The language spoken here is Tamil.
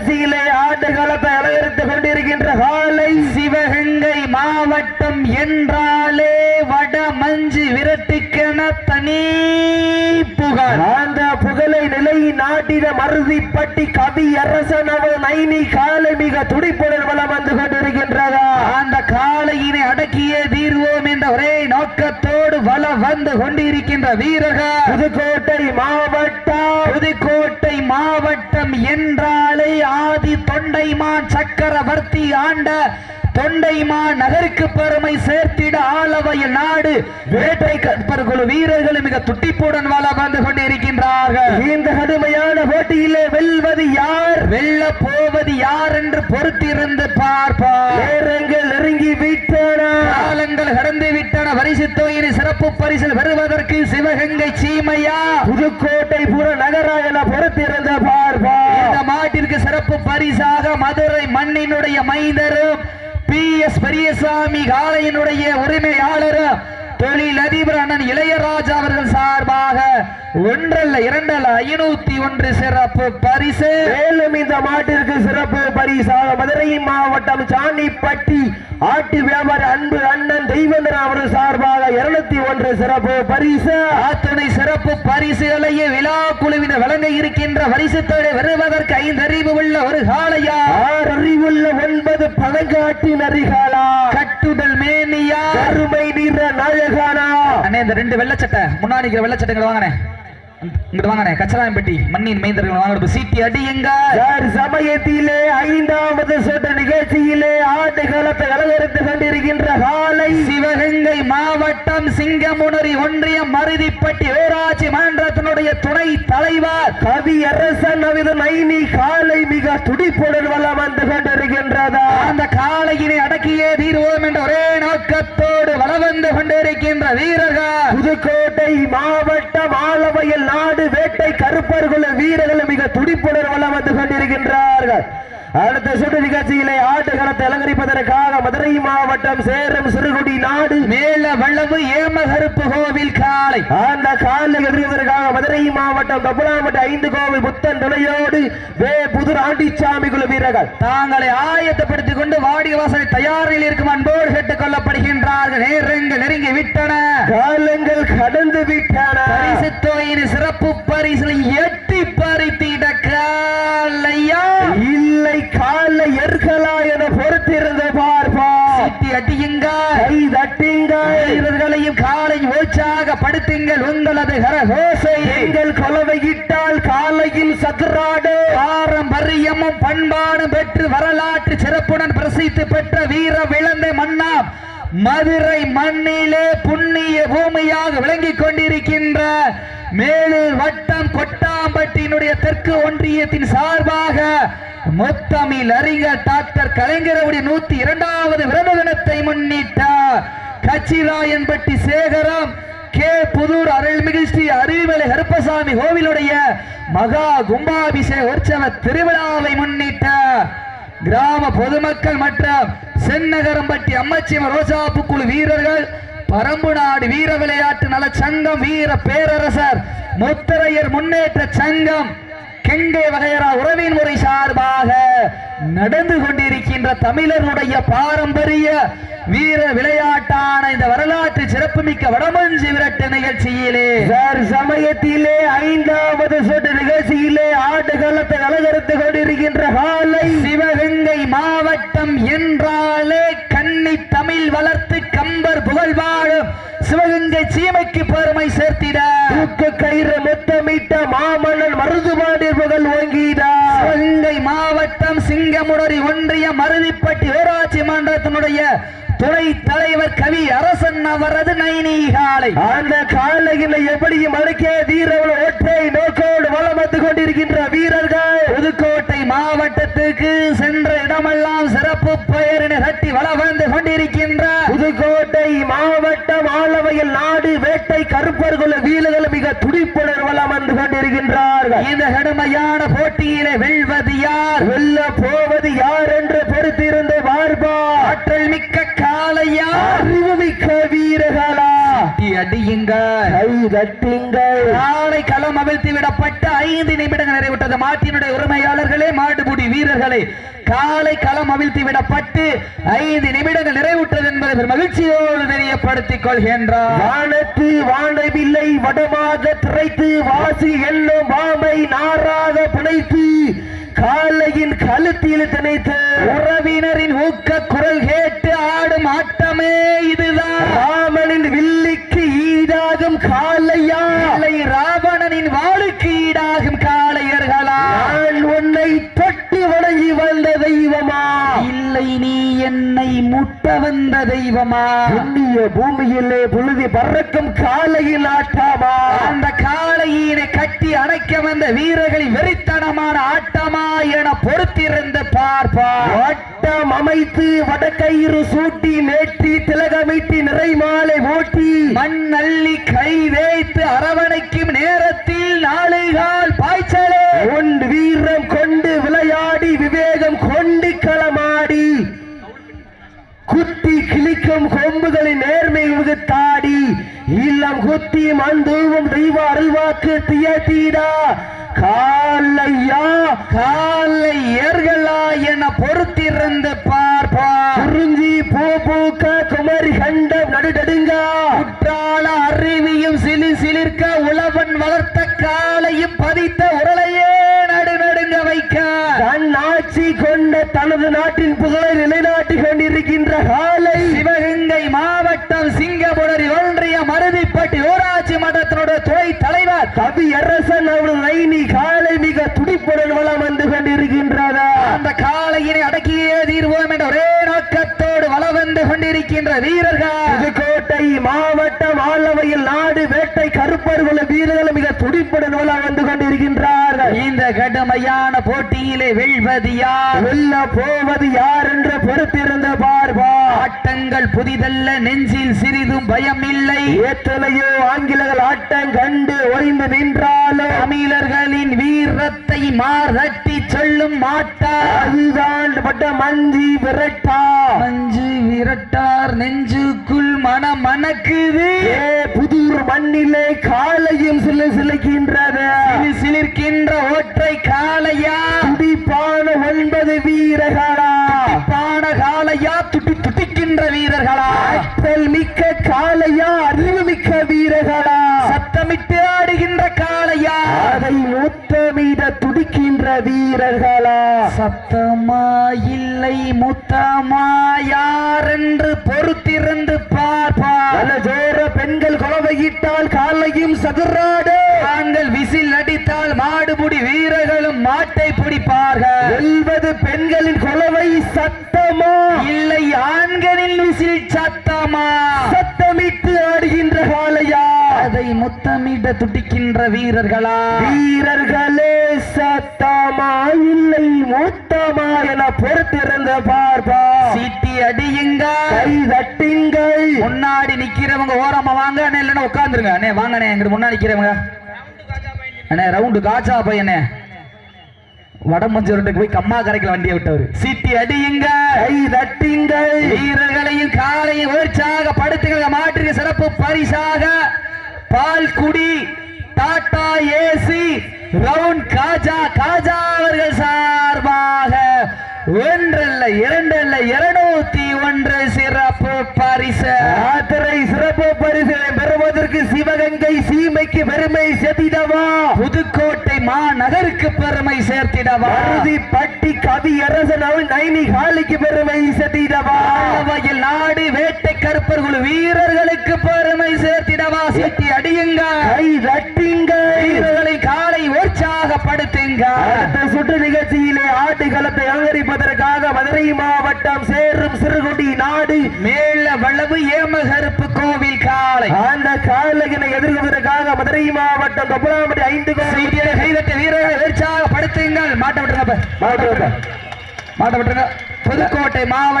நிகழ்ச்சியிலே ஆண்டு காலத்தை அலங்கரித்துக் கொண்டிருக்கின்ற காலை சிவகங்கை மாவட்டம் என்றாலே வட மஞ்சு விரட்டுக்கென தனி புகழ். அந்த புகழை நிலை நாட்டின மருதிப்பட்டி கவி அரசன் நைனி காலை மிக துடிப்புடன் வளம் வந்து கொண்டிருக்கின்றதா? அந்த காளையினை அடக்கியே தீர்வோம் என்ற ஒரே நோக்கத்தோடு வலம் வந்து கொண்டிருக்கின்ற வீரர்கள். புதுக்கோட்டை மாவட்டம். புதுக்கோட்டை மாவட்டம் என்றாலே ஆதி தொண்டைமான் சக்கரவர்த்தி ஆண்ட தொண்டைமா நகருக்கு பெருமை சேர்த்திட ஆளவையில் நாடு வேட்டை கற்பர் குழு வீரர்கள் மிக துட்டிப்புடன் வள வந்து கொண்டிருக்கின்றார்கள் இந்த கடுமையான போட்டியிலே வெல்வது யார்? வெல்ல போவது யார் என்று பொறுத்திருந்து பார்ப்பார் நேரங்கள் நெருங்கி விட்டன. காலங்கள் கடந்து விட்டன. பரிசு தொகையினை சிறப்பு பரிசில் பெறுவதற்கு சிவகங்கை சீமையா. புதுக்கோட்டை புற நகரா என பொறுத்திருந்த பார்ப்பா இந்த மாட்டிற்கு சிறப்பு பரிசாக மதுரை மண்ணினுடைய மைந்தரும் பி எஸ் பெரியசாமி காளையினுடைய உரிமையாளரும் தொழில் அதிபர் அண்ணன் இளையராஜா அவர்கள் சார்பாக ஒன்றல்ல இரண்டல்ல ஐநூத்தி ஒன்று சிறப்பு பரிசு. மேலும் இந்த மாட்டிற்கு சிறப்பு பரிசாக மதுரை மாவட்டம் சாணிப்பட்டி ஆட்டு வியாபாரி அன்பு அண்ணன் தெய்வந்தன் அவர்கள் சார்பாக இருநூத்தி ஒன்று சிறப்பு பரிசு. அத்தனை சிறப்பு பரிசுகளையே விழா குழுவினர் வழங்க இருக்கின்ற பரிசுத்தோடு வருவதற்கு ஐந்து அறிவு உள்ள ஒரு காளையா? ஆறு அறிவுள்ள ஒன்பது பழங்காட்டி நரிகளா கட்டுடல் மேனியா. கருமை நிற நாயகானா. அண்ணே இந்த ரெண்டு வெள்ளச்சட்டை முன்னாடி இருக்கிற வெள்ளச்சட்டைகளை வாங்கினே. இங்கிட்டு வாங்கினே. கச்சராயம்பட்டி மண்ணின் மைந்தர்கள் வாங்கின சீட்டி அடி எங்க யார் சமயத்திலே ஐந்தாவது சுற்று நிகழ்ச்சியிலே ஆட்டு காலத்தை காலை சிவகங்கை மாவட்டம் சிங்கமுனரி ஒன்றியம் மருதிப்பட்டி ஊராட்சி மன்றத்தினுடைய துணை தலைவர் கவி அரசன் அவித நைனி காலை மிக துடிப்புடன் வளம் வந்து கொண்டிருக்கின்றதா? அந்த காளையினை அடக்கியே தீர்வோம் என்ற ஒரே நோக்கத்தோடு வளம் வந்து கொண்டிருக்கின்ற வீரர்கள். புதுக்கோட்டை மாவட்டம் ஆலவையில் நாடு வேட்டை கருப்பர்கள் வீரர்கள் மிக துடிப்புடன் வளம் வந்து கொண்டிருக்கின்றார்கள். அடுத்த சுற்று நிகழ்ச்சியிலே ஆட்டுகளத்தை அலங்கரிப்பதற்காக மதுரை மாவட்டம் சேரம் சிறுகுடி நாடு மேல வள்ளவு ஏமகருப்பு கோவில் காளை. அந்த காலை எதிர்வதற்காக மதுரை மாவட்டம் தப்புலாமட்ட ஐந்து கோவில் புத்தன் துணையோடு வே புதுர் ஆண்டிச்சாமி குழு வீரர்கள். தாங்களை ஆயத்தப்படுத்திக் கொண்டு வாடிய வாசலை தயாரில் இருக்கும் அன்போடு கேட்டுக் கொள்ளப்படுகின்றார்கள். நேரங்கள் நெருங்கி விட்டன. காலங்கள் கடந்து விட்டன. சிறப்பு பரிசு எட்டி பறித்திட காலையா இல்லை கால எர்களா என பொறுத்திருந்த பார்ப்பா சீட்டி அடியுங்க கை தட்டிங்கள் வீரர்களையும் காலை உற்சாகப்படுத்துங்கள் உங்களது கரகோசை எங்கள் கொலவையிட்டால் காலையில் சதுராடு. பாரம்பரியமும் பண்பாடும் பெற்று வரலாற்று சிறப்புடன் பிரசித்தி பெற்ற வீர விளந்தை மன்னாம் மதுரை மண்ணிலே புண்ணிய பூமியாக விளங்கிக் கொண்டிருக்கின்ற மேலூர் வட்டம் கொட்டாம்பட்டியினுடைய தெற்கு ஒன்றியத்தின் சார்பாக முத்தமிழ் அறிஞர் டாக்டர் கலைஞருடைய நூத்தி இரண்டாவது விருது தினத்தை முன்னிட்டார். கச்சிராயன்பட்டி சேகரம் கே புதூர் அருள்மிகு ஸ்ரீ அருள்மலை கருப்பசாமி கோவிலுடைய மகா கும்பாபிஷேக உற்சவ திருவிழாவை முன்னிட்ட கிராம பொதுமக்கள் மற்றும் சென்னகரம்பட்டி அம்மச்சிம ரோஜாப்பு குழு வீரர்கள் பரம்பு நாடு வீர விளையாட்டு நல சங்கம் வீர பேரரசர் முத்தரையர் முன்னேற்ற சங்கம் கெங்கை வகையரா உறவின் முறை சார்பாக நடந்து கொண்டிருக்கின்ற தமிழர்களுடைய பாரம்பரிய வீர விளையாட்டான இந்த வரலாற்று சிறப்புமிக்க வடமஞ்சி விரட்டு நிகழ்ச்சியிலே. சார் சமயத்திலே ஐந்தாவது சுற்று நிகழ்ச்சியிலே ஆட்டுகளத்தை அலங்கரித்துக் கொண்டிருக்கின்ற காலை சிவகங்கை மாவட்டம் என்றாலே கன்னி தமிழ் வளர்த்து கம்பர் புகழ் வாழும் சிவகங்கை சீமைக்கு பெருமை சேர்த்திட. தூக்கு கயிறு முத்தமிட்ட மாமன்னன் மருதுபாண்டி புகழ் ஓங்கிடா. சிவகங்கை மாவட்டம் சிங்கமுடரி ஒன்றிய மருதிப்பட்டி ஊராட்சி மன்றத்தினுடைய துணை தலைவர் கவி அரசன் அவரது நைனீகாலை அந்த காலையில் எப்படியும் அடக்கிய தீரவள் ஒற்றை நோக்கோடு வளம் வந்து கொண்டிருக்கின்ற வீரர்கள். புதுக்கோட்டை மாவட்டத்துக்கு சென்ற இடமெல்லாம் சிறப்பு பெயரினை தட்டி வள வந்து கொண்டிருக்கின்ற புதுக்கோட்டை மாவட்டம் ஆலவையில் நாடு வேட்டை கருப்பர்கள் வீரர்கள் மிக துடிப்புடன் வளம் வந்து கொண்டிருக்கின்றார்கள் இந்த கடுமையான போட்டியிலே வெல்வது யார்? வெல்ல போவது யார் என்று பொறுத்திருந்து பார்ப்பா ஆற்றல் மிக்க காளையா? அறிவுமிக்க வீரர்களா? அடியுங்க கை தட்டுங்கள். நாளை களம் அவிழ்த்து விடப்பட்ட ஐந்து நிமிடங்கள் நிறைவிட்டது மாட்டினுடைய உரிமையாளர்களே மாடுபுடி வீர வீரர்களை காலை களம் அவிழ்த்து விடப்பட்டு ஐந்து நிமிடங்கள் நிறைவுற்றது என்பதை பெரும் மகிழ்ச்சியோடு தெரியப்படுத்திக் கொள்கின்றார். வானத்து வானவில்லை வடமாக திரைத்து வாசி எல்லும் மாமை நாராக பிணைத்து காலையின் கழுத்தில் திணைத்து உறவினரின் ஊக்க குரல் கேட்டு ஆடும் ஆட்டமே இதுதான். வந்த தெய்வமா? புண்ணிய பூமியிலே புழுதி பறக்கும் காலையின் ஆட்டாமா? அந்த காளையினை கட்டி அணைக்க வந்த வீரர்களின் வெறித்தனமான ஆட்டமா என பொறுத்திருந்து பார்ப்பார் வட்டம் அமைத்து வடக்கயிறு சூட்டி நேற்றி திலகமிட்டி நிறைமாலை ஓட்டி மண் அள்ளி கை வைத்து அரவணைக்கும் நேரத்தில் நாளைகால் பாய்ச்சலே அருள்வாக்கு தியத்தீடா காலையா காலை ஏர்களா என பொறுத்திருந்து பார்ப்பார் குறிஞ்சி பூ பூக்க குமரி கண்டம் நடுநடுங்கா. குற்றால அருவியும் சிலி சிலிர்க்க உழவன் வளர்த்த காலையும் பதித்த உரளையே நடுநடுங்க வைக்க. தன் ஆட்சி கொண்ட தனது நாட்டின் புகழை நிலைநாட்டிக் கொண்டிருக்கின்ற காலை சிவகங்கை மாவட்டம் சிங்கமுடரி ஒன்றிய மருதிப்பட்டி ஊராட்சி மன்றத்தினுடைய துணை தலைவர் கவி அரசன் அவரது நைனி காலை மிக துடிப்புடன் வளம் வந்து கொண்டிருக்கின்றதா? அந்த காளையினை அடக்கியே தீர்வோம் என்ற ஒரே நோக்கத்தோடு வலம் வந்து கொண்டிருக்கின்ற வீரர்கள். புதுக்கோட்டை மாவட்டம் ஆலவையில் நாடு வேட்டை கருப்பர்கள் வீரர்கள் மிக துடிப்புடன் வளம் வந்து கொண்டிருக்கின்றார்கள் இந்த கடுமையான போட்டியிலே வெல்வது யார்? வெல்ல போவது யார் என்று பொறுத்திருந்த பார்வா. ஆட்டங்கள் புதிதல்ல நெஞ்சில் சிறிதும் பயம் இல்லை எத்தனையோ ஆங்கிலர்கள் ஆட்டம் கண்டு ஒளிந்து நின்றாலும் தமிழர்களின் வீரத்தை மாறட்டி சொல்லும் மாட்டா. அதுதான் பட்ட மஞ்சி விரட்டா. மஞ்சு விரட்டார் நெஞ்சுக்குள் மனம் மணக்குது. புதூர் மண்ணிலே காலையும் சில சிலைக்கின்றது? சிலி சிலிர்க்கின்ற ஒற்றை காளையா? துடிப்பான ஒன்பது வீரர்களா? பான காளையா? துட்டி துடிக்கின்ற வீரர்களா? ஆற்றல் மிக்க காளையா? அறிவு மிக்க வீரர்களா? சத்தமிட்டு ஆடுகின்ற காளையா? அதை முத்தமிட துடிக்கின்ற வீரர்களா? சத்தமா இல்லை முத்தமா யார் என்று பொறுத்திருந்து பார்ப்பார் நல்ல ஜோர பெண்கள் குலவையிட்டால் காலையும் சதுராடு. தாங்கள் விசில் அடித்தால் மாடுபுடி வீரர்களும் மாட்டை பிடிப்பார்கள். வெல்வது பெண்களின் குலவை சத்தமா? இல்லை ஆண்களின் விசில் சத்தமா? சத்தமிட்டு ஆடுகின்ற காளையா? அதை முத்தமிட துடிக்கின்ற வீரர்களா? வீரர்களே சத்தமா இல்லை மூத்தமா என பொறுத்திருந்த பார்ப்பா. சீட்டி அடியுங்க. கை தட்டுங்கள். முன்னாடி நிக்கிறவங்க ஓரமா வாங்க. அண்ணே இல்லைன்னா உட்காந்துருங்க அண்ணே வாங்கண்ணே எங்கிட்ட முன்னாடி நிக்கிறவங்க. அண்ணே ரவுண்டு காச்சா பையனே வடமஞ்சூரட்டுக்கு போய் கம்மா கரைக்கல வண்டியை விட்டவர். சீட்டி அடியுங்க. கை தட்டுங்கள். வீரர்களையும் காலையும் உற்சாக படுத்துகிற மாற்றிற்கு சிறப்பு பரிசாக பால்குடி டாடா ஏசி ரவுண்ட் காஜா காஜா அவர்கள் சார்பாக ஒன்றல்ல இரண்டல்ல இருநூத்தி ஒன்று சிறப்பு பரிசு. யாத்திரை சிறப்பு பரிசுகளை பெறுவதற்கு சிவகங்கை சீமைக்கு பெருமை செத்திடவா புதுக்கோட்டை மாநகருக்கு பெருமை சேர்த்திடவா? அறுதி பட்டி கவி அரசன் நைனி காலிக்கு பெருமை செத்திடவா ஆலவையில் நாடு வேட்டை கருப்பர் குழு வீரர்களுக்கு பெருமை சேர்த்திடவா? சீட்டி அடியுங்க. கை தட்டுங்கள் வீரர்களை காலை உற்சாகப்படுத்துங்க. அடுத்த சுற்று நிகழ்ச்சியிலே ஆட்டுக்களத்தை அலங்கரிப்பதற்காக மதுரை மாவட்டம் சேரும் சிறுகுடி நாடு. மேல வளவு ஏமகருப்பு கோவில் காலை அந்த காலையினை எதிர்கொள்வதற்காக மதுரை மாவட்டம் தொப்பலாம்பட்டி ஐந்து சீட்டியை கைதட்ட வீரர்களை உற்சாகப்படுத்துங்கள் மாட்ட விட்டுருங்க மாட்ட விட்டுருங்க. புதுக்கோட்டை மாவட்டம்